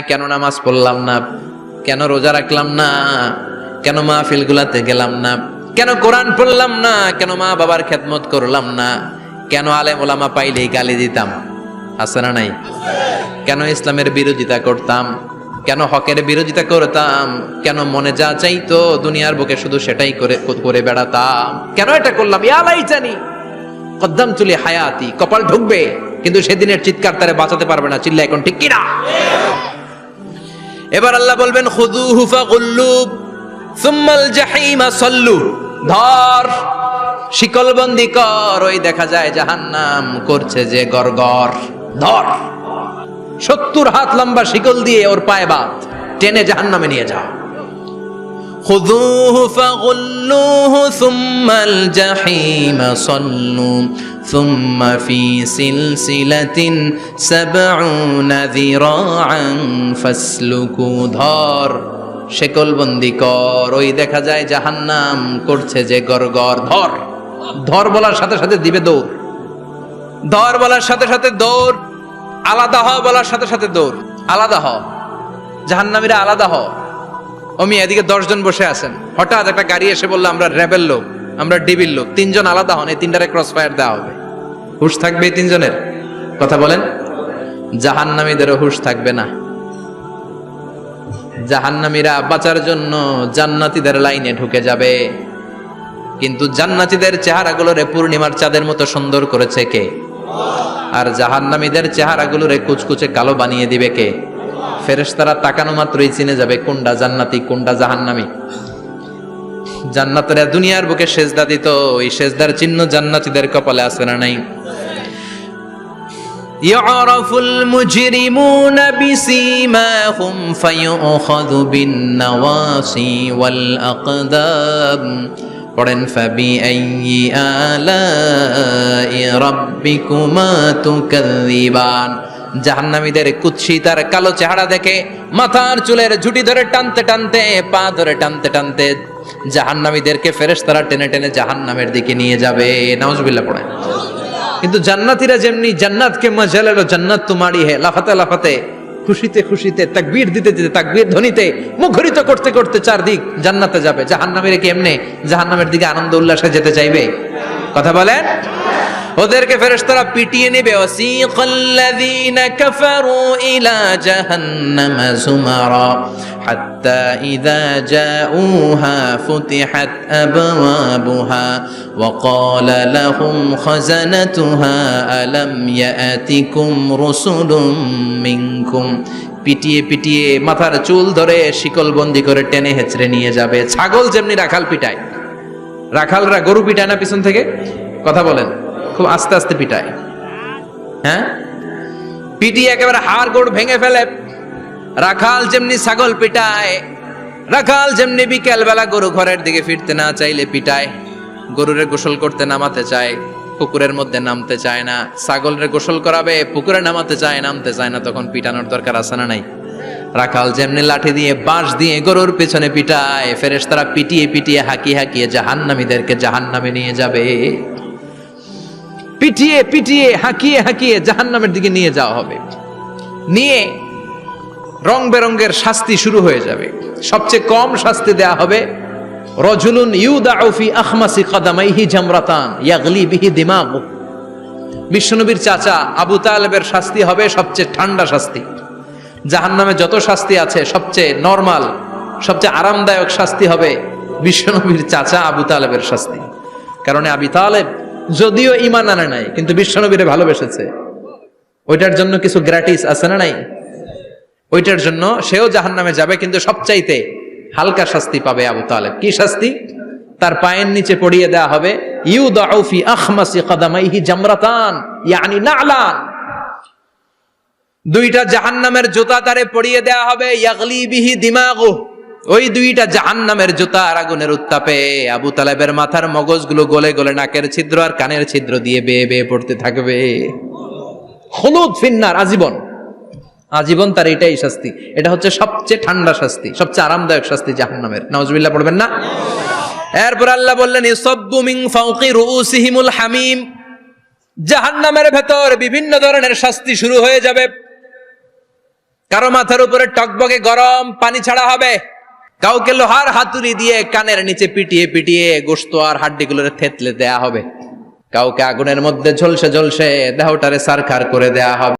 কেন নামাজ পড়লাম না? কেন রোজা রাখলাম না? কেন মাহফিল গুলাতে গেলাম না? কেন কোরআন পড়লাম না? কেন মা বাবার খেদমত করলাম না? কেন আলেম ওলামা পাইলেই গালি দিতাম? আছে না নাই? কেন ইসলামের বিরোধিতা করতাম? কেন হকের বিরোধিতা করতাম? কেন মনে যা চাইতো দুনিয়ার বুকে শুধু সেটাই করে করে বেড়াতাম? কেন এটা করলাম? ইয়ালাই জানি কদ্দাম চুলি হায়াতি, কপাল ঢুকবে, কিন্তু সেদিনের চিৎকার তারে বাঁচাতে পারবে না চিল্লা এখন ঠিক কিনা? এবার আল্লাহ বলবেন খুদু হুফা গুল্লু সুম্মাল জাহিমা সল্লু ধর শিকলবন্দি কর ওই দেখা যায় জাহান্নাম করছে যে গরগর ধর সত্তর হাত লম্বা শিকল দিয়ে ওর পায়ে বাত টেনে জাহান্নামে নিয়ে যাও خذوه فغلوه ثم الجحيم صلوا ثم في سلسلة سبعون ذراعا فاسلكوا ধর শেকল বন্দি কর ওই দেখা যায় জাহান্নাম করছে যে গরগর ধর ধর বলার সাথে সাথে দিবে দৌড় ধর বলার সাথে সাথে দৌড় আলাদা হ বলার সাথে সাথে দৌড় আলাদা হ জাহান্নামীরা আলাদা হ অমি এদিকে দশজন বসে আছেন হঠাৎ একটা গাড়ি এসে বললো আমরা র্যাবেল লোক আমরা ডিবির লোক, তিনজন আলাদা হন, এই তিনটারে ক্রস ফায়ার দেওয়া হবে। হুশ থাকবে এই তিনজনের? কথা বলেন। জাহান্নামীদেরও হুশ থাকবে না। জাহান্নামীরা বাঁচার জন্য জান্নাতীদের লাইনে ঢুকে যাবে। কিন্তু জান্নাতীদের চেহারাগুলোরে পূর্ণিমার চাঁদের মতো সুন্দর করেছে কে? আর জাহান্নামীদের চেহারাগুলোরে কুচকুচে কালো বানিয়ে দিবে কে? ফেরেশতারা তাকানো মাত্রই চিনে যাবে কোনটা জান্নাতি, কোনটা জাহান্নামী। জান্নাতেরা দুনিয়ার বুকে সেজদা দিত ওই সেজদার চিহ্ন জান্নাতীদের কপালে আছে না নাই يعرف المجرمون بسيماهم فيؤخذ بالنواصي والأقدام পড়েন فبأي آلاء ربكما تكذبان জাহান্নামীদের কুৎসি তার কালো চেহারা দেখে মাথার চুলের ঝুটি ধরে টানতে টানতে পা ধরে টানতে টানতে জাহান্নামীদেরকে ফেরেশতারা টেনে টেনে জাহান্নামের দিকে নিয়ে যাবে। নাউজুবিল্লাহ পড়েন। কিন্তু জান্নাতীরা যেমনি জান্নাতকে মজা লেলো জান্নাত তোমারই হে, লাফাতে লাফাতে, খুশিতে খুশিতে, তাকবীর দিতে দিতে, তাকবীর ধ্বনিতে মুখরিত করতে করতে চারদিক জান্নাতে যাবে। জাহান্নামের কি এমনি জাহান্নামের দিকে আনন্দ উল্লাসে যেতে চাইবে? কথা বলেন? ওদেরকে ফেরেশতারা পিটিয়ে নেবে। ওয়াসিকাল্লাযীনা কাফারু ইলা জাহান্নামা যুমারা ইযা জাউহা ফুতিহাত আবওয়াবুহা ওয়া ক্বালা লাহুম খাজানাতুহা আলাম ইয়াতিকুম রুসুলুম মিনকুম পিটিয়ে পিটিয়ে মাথার চুল ধরে শিকলবন্দি করে টেনে হেঁচড়ে নিয়ে যাবে। ছাগল যেমনি রাখাল পিটায়। রাখালরা গরু পিটায় না পিছন থেকে? কথা বলেন, খুব আস্তে আস্তে পিটায়। হ্যাঁ? পিটিয়ে একেবারে হাড় গোড় ভেঙে ফেলে রাখাল যেমনি ছাগল পিটায়, রাখাল যেমনি বিকেল বেলা গরু ঘরের দিকে ফিরতে না চাইলে পিটায়, গরুরে গোসল করতে নামাতে চায়, পুকুরের মধ্যে নামতে চায় না। ছাগলের গোসল করাবে, পুকুরে নামাতে চায়, নামতে চায় না, তখন পিটানোর দরকার আছে না নাই? রাখাল যেমনি লাঠি দিয়ে বাঁশ দিয়ে গরুর পেছনে পিটায় ফেরেশ তারা পিটিয়ে পিটিয়ে হাঁকিয়ে হাঁকিয়ে জাহান্নামীদেরকে জাহান্নামে নিয়ে যাবে। পিটিয়ে পিটিয়ে হাঁকিয়ে হাঁকিয়ে জাহান্নামের দিকে নিয়ে যাওয়া হবে। নিয়ে রং বেরঙ্গের শাস্তি শুরু হয়ে যাবে। সবচেয়ে কম শাস্তি দেয়া হবে, রজুলুন ইউদাউ ফি আখমাসি কদামাইহি জামরাতান ইয়াগলি বিহি দিমাগু বিশ্বনবীর চাচা আবু তালেবের শাস্তি হবে সবচেয়ে ঠান্ডা শাস্তি। জাহান্নামে যত শাস্তি আছে, সবচেয়ে নরমাল, সবচেয়ে আরামদায়ক শাস্তি হবে বিশ্বনবীর চাচা আবু তালেবের শাস্তি। কারণ আবি তালেব যদিও ইমান আনে নাই, কিন্তু বিশ্বনবীরে ভালোবেসেছে। ওইটার জন্য কিছু গ্র্যাটিস আছে না নাই? ওইটার জন্য সেও জাহান নামে যাবে, কিন্তু সবচাইতে হালকা শাস্তি পাবে আবু তালেব। কি শাস্তি? তার পায়ের নিচে পড়িয়ে দেওয়া হবে ইউ দাউফি আখমাসি কদামাইহি জামরাতান, ইয়ানি নালান। দুইটা জাহান্নামের জুতা তারে পড়িয়ে দেওয়া হবে, ইয়াগলি বিহি দিমাগু। ওই দুইটা জাহান্নামের জুতা আর আগুনের উত্তাপে আবু তালেবের মাথার মগজগুলো গলে গলে নাকের ছিদ্র আর কানের ছিদ্র দিয়ে বেয়ে বেয়ে পড়তে থাকবে। হলুদ ফিন্নার, আজীবন। আজীবন তার এটাই শাস্তি। এটা হচ্ছে সবচেয়ে ঠান্ডা শাস্তি, সবচেয়ে আরামদায়ক শাস্তি জাহান্নামের। নাউজুবিল্লাহ পড়বেন না? এরপর আল্লাহ বললেন ইসব্বু মিন রুউসিহিমুল হামিম। জাহান্নামের ভেতর বিভিন্ন ধরনের শাস্তি শুরু হয়ে যাবে। কারও মাথার উপরে টকবগে গরম পানি ছাড়া হবে। কাউকে লোহার হাতুড়ি দিয়ে কানের নিচে পিটিয়ে পিটিয়ে গোস্ত আর হাড্ডিগুলোরে থেতলে দেয়া হবে। কাউকে আগুনের মধ্যে ঝলসে ঝলসে দেহটারে সারখার করে দেয়া হবে।